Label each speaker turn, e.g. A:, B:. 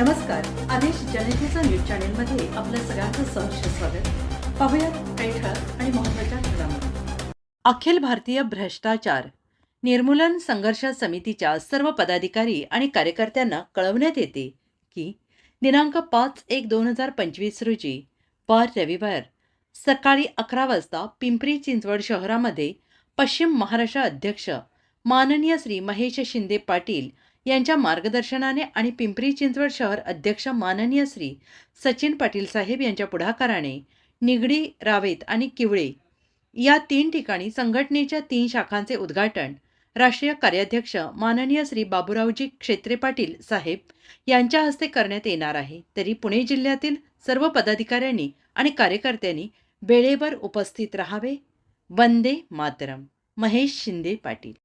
A: नमस्कार. आदेश जनतेचा न्यूज चॅनेलमध्ये आपलं सगळ्यांचं सहर्ष स्वागत. पाहूयात काही ठळक आणि महत्त्वाच्या घडामोडी अखिल भारतीय भ्रष्टाचार. निर्मूलन संघर्ष समितीच्या सर्व पदाधिकारी आणि कार्यकर्त्यांना कळवण्यात येते की दिनांक पाच एक दोन हजार पंचवीस रोजी वार रविवार सकाळी अकरा वाजता पिंपरी चिंचवड शहरामध्ये पश्चिम महाराष्ट्र अध्यक्ष माननीय श्री महेश शिंदे पाटील यांच्या मार्गदर्शनाने आणि पिंपरी चिंचवड शहर अध्यक्ष माननीय श्री सचिन पाटील साहेब यांच्या पुढाकाराने निगडी रावेत आणि किवळे या तीन ठिकाणी संघटनेच्या तीन शाखांचे उद्घाटन राष्ट्रीय कार्याध्यक्ष माननीय श्री बाबूरावजी क्षेत्रे पाटील साहेब यांच्या हस्ते करण्यात येणार आहे. तरी पुणे जिल्ह्यातील सर्व पदाधिकाऱ्यांनी आणि कार्यकर्त्यांनी वेळेवर उपस्थित राहावे. वंदे मातरम. महेश शिंदे पाटील.